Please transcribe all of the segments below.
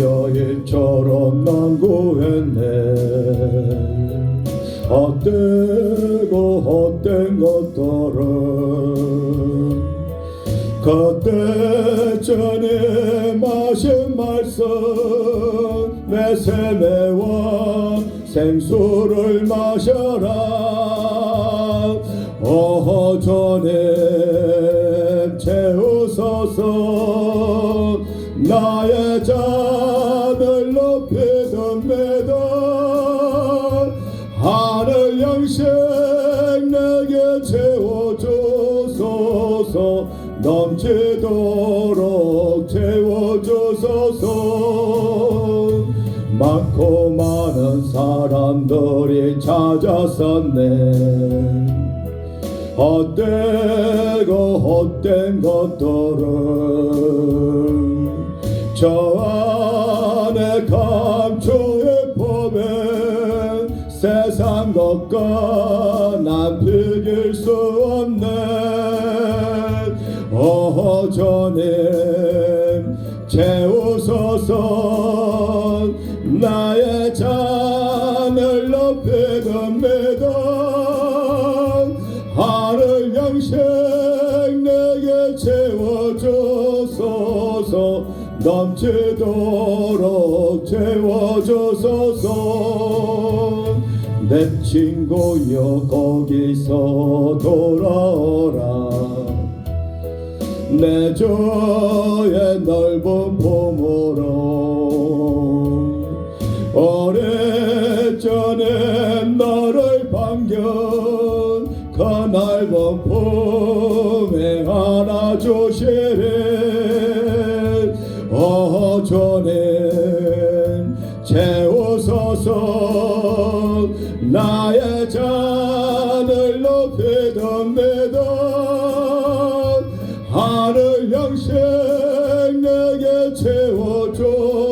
너희처럼 난 구했네. 헛되고 헛된 것들은 그때 전에 마신 말씀 내 세매와 생수를 마셔라. 어허 주님 채우소서 나의 잔을 높이 듭니다 하늘 양식 내게 채워주소서. 넘치도록 채워주소서. 많고 많은 사람들이 찾아섰네. 헛되고 헛된 것들은 저 안에 감추에 보면 세상 것과 난 비길 수 없네. 어허 주님 채우소서. 나의 잔을 높이듭니다 하늘 양식 내게 채워주소서 넘치도록 채워주소서. 내 친구여 거기서 돌아오라. 내 주의 넓은 품으로 오래전에 너를 반겨 그 넓은 품에 안아주시리 어 주님 채우소서 나의 잔을 높이듭니다 하늘 양식 내게 채워주소서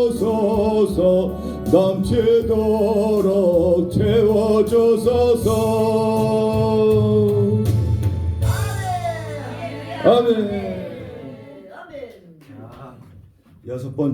넘치도록 채워주소서. 아멘 여섯 번